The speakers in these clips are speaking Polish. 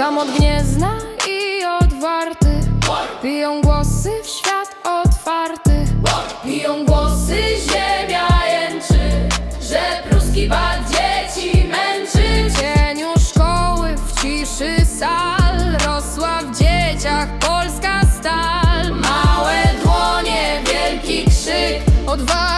od Gniezna i od Warty Biją głosy w świat otwarty. Biją głosy, ziemia jęczy Że pruski bad dzieci męczy. W cieniu szkoły, w ciszy sal Rosła w dzieciach polska stal. Małe dłonie, wielki krzyk. Odwaga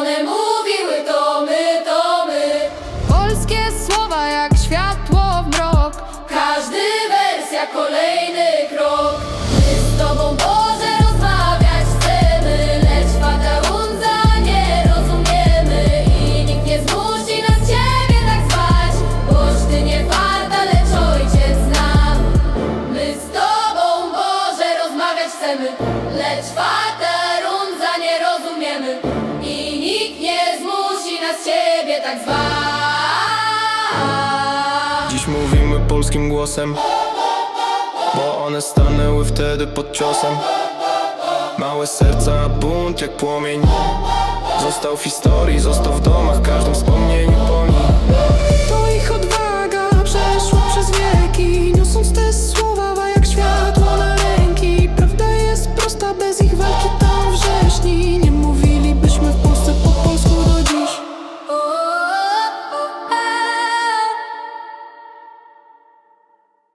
One mówiły to my, to my. Polskie słowa jak światło w mrok. Każdy wers jak kolejny krok. My z Tobą, Boże, rozmawiać chcemy Lecz Fataunza nie rozumiemy I nikt nie zmusi nas Ciebie tak zwać Boż Ty nie farta, lecz Ojciec nam. My z Tobą, Boże, rozmawiać chcemy Lecz Fataunza tak Dziś mówimy polskim głosem Bo one stanęły wtedy pod ciosem. Małe serca, bunt jak płomień. Został w historii, został w domach, każdym wspomnieniu po nim. To ich odwaga przeszła przez wieki Niosąc te słowa